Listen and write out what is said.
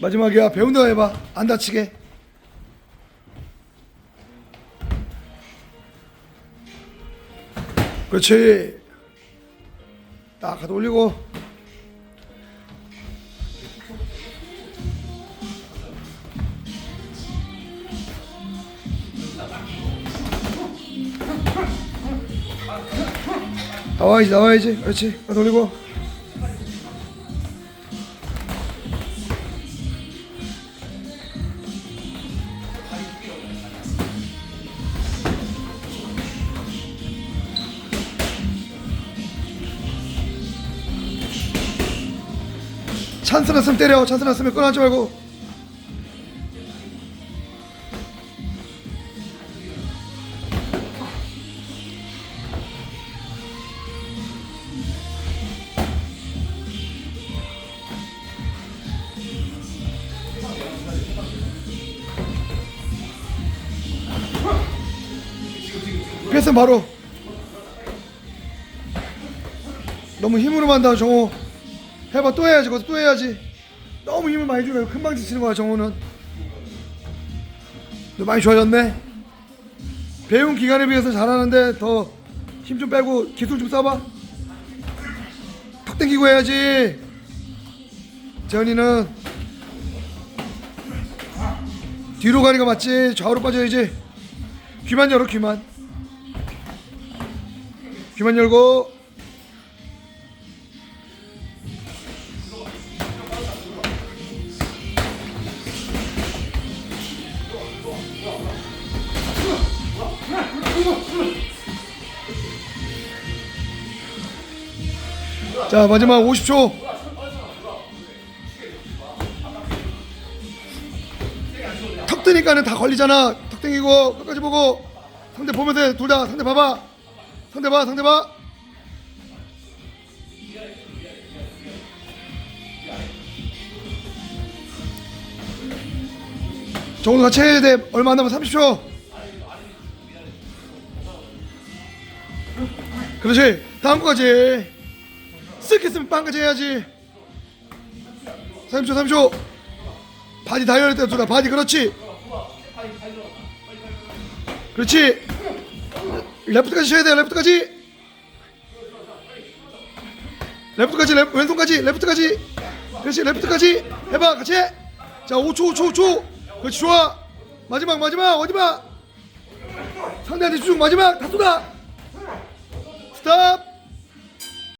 마지막이야. 배운 대로 해봐. 안 다치게. 그렇지. 딱 가도 올리고. 나와야지 나와야지. 그렇지. 가도 올리고 찬스 났으면 때려. 찬스 났으면 끊어하지 말고. 패스 바로. 너무 힘으로 만 다 정호 해봐 또 해야지 그것도 또 해야지. 너무 힘을 많이 주면 금방 지치는 거야 정호는. 너 많이 좋아졌네? 배운 기간에 비해서 잘하는데 더 힘 좀 빼고 기술 좀 써봐. 턱 당기고 해야지. 재현이는 뒤로 가니까 맞지? 좌우로 빠져야지. 귀만 열어 귀만. 귀만 열고 자 마지막 50초. 턱 뜨니까는 다 걸리잖아. 턱 땡기고 끝까지 보고. 상대 보면서 둘 다. 상대 봐봐. 상대 봐 상대 봐. 정도 같이 해야 돼 얼마 안 남아 30초 그렇지. 다음 거까지. 쓱 했으면 빵까지 해야지. 30초 30초. 바디 다 열릴 때 둘다 바디 그렇지. 그렇지. 레프트까지 쳐야 돼 레프트까지. 레프트까지 레, 왼손까지 레프트까지. 그렇지 레프트까지. 해봐 같이 해. 자 5초 5초 5초. 그렇지 좋아. 마지막 마지막 어디봐? 상대한테 집중 마지막 다 쏟아 스탑